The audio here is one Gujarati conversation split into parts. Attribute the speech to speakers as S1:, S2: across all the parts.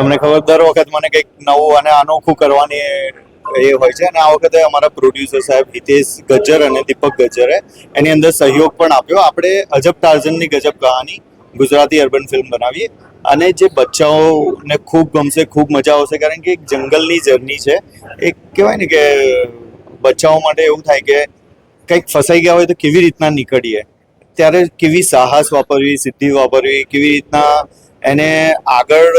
S1: તમને ખબર, દર વખત મને કંઈક નવું અને અનોખું કરવાની એ હોય છે. અને આ વખતે અમારા પ્રોડ્યુસર સાહેબ હિતેશ ગજ્જર અને દીપક ગજ્જરે એની અંદર સહયોગ પણ આપ્યો. આપણે અજબ ટાર્ઝનની ગજબ કહાની ગુજરાતી અર્બન ફિલ્મ બનાવીએ. અને જે બચ્ચાઓને ખૂબ ગમશે, ખૂબ મજા આવશે, કારણ કે એક જંગલની જર્ની છે. એક કહેવાય ને કે બચ્ચાઓ માટે એવું થાય કે કંઈક ફસાઈ ગયા હોય તો કેવી રીતના નીકળીએ? ત્યારે કેવી સાહસ વાપરવી, સિદ્ધિ વાપરવી, કેવી રીતના એને આગળ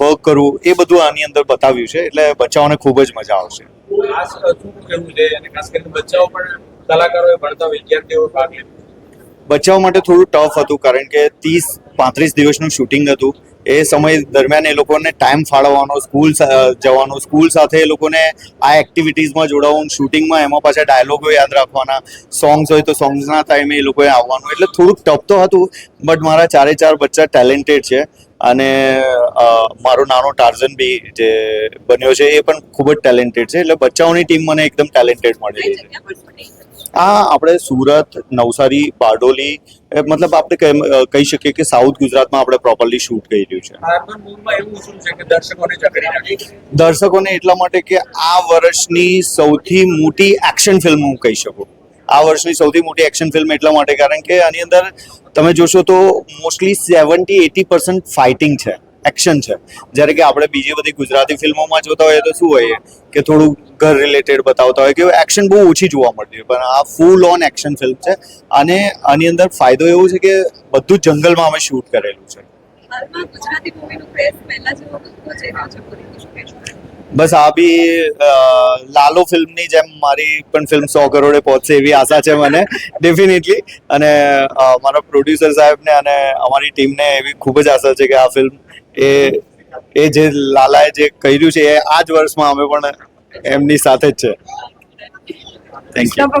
S1: વર્ક કરવું એ બધું આની અંદર બતાવ્યું છે એટલે બચ્ચાઓને ખૂબ જ મજા આવશે.
S2: ખાસ શું કહેવું છે? અને ખાસ કરીને બચ્ચાઓ પણ કલાકારોએ ભણતા વિદ્યાર્થીઓ ભાગ લે.
S1: બચ્ચાઓ માટે થોડું ટફ હતું કારણ કે ત્રીસ પાંત્રીસ દિવસનું શૂટિંગ હતું. એ સમય દરમિયાન એ લોકોને ટાઈમ ફાળવવાનો સ્કૂલ જવાનો સ્કૂલ સાથે એ લોકોને આ એક્ટિવિટીઝમાં જોડાવવાનું શૂટિંગમાં એમાં પાછા ડાયલોગો યાદ રાખવાના. સોંગ્સ હોય તો સોંગ્સના ટાઈમે એ લોકોએ આવવાનું. એટલે થોડુંક ટફ તો હતું બટ મારા ચારે ચાર બચ્ચા ટેલેન્ટેડ છે. અને મારો નાનો ટાર્ઝન બી જે બન્યો છે એ પણ ખૂબ જ ટેલેન્ટેડ છે. એટલે બચ્ચાઓની ટીમ મને એકદમ ટેલેન્ટેડ મળી
S3: રહી
S1: છે? આ આપણે સુરત નવસારી બારડોલી એ મતલબ આપણે કહી શકીએ કે સાઉથ ગુજરાતમાં આપણે પ્રોપરલી શૂટ
S2: કરી શું છે દર્શકોને
S1: એટલા માટે કે આ વર્ષની સૌથી મોટી એક્શન ફિલ્મ હું કહી શકું. આ વર્ષની સૌથી મોટી એક્શન ફિલ્મ એટલા માટે, કારણ કે આની અંદર તમે જોશો તો mostly seventy eighty percent fighting છે એક્શન છે. જ્યારે કે આપણે બીજી બધી ગુજરાતી ફિલ્મોમાં જોતા હોઈએ તો શું હોય કે થોડું ઘર રિલેટેડ બતાવતા હોય કે એક્શન બહુ ઓછી જોવા મળતી હોય, પણ આ ફૂલ ઓન એક્શન ફિલ્મ છે. અને આની અંદર ફાયદો એવો છે કે બધું જંગલમાં અમે શૂટ કરેલું છે. બસ આ બી લાલો ફિલ્મની જેમ મારી પણ ફિલ્મ સો કરોડે પહોંચશે એવી આશા છે મને ડેફિનેટલી અને મારા પ્રોડ્યુસર સાહેબને અને અમારી ટીમને એવી ખૂબ જ આશા છે કે આ ફિલ્મ એ એ જે લાલાએ જે કર્યું છે એ આ જ વર્ષમાં અમે પણ એમની સાથે જ છે. Thank you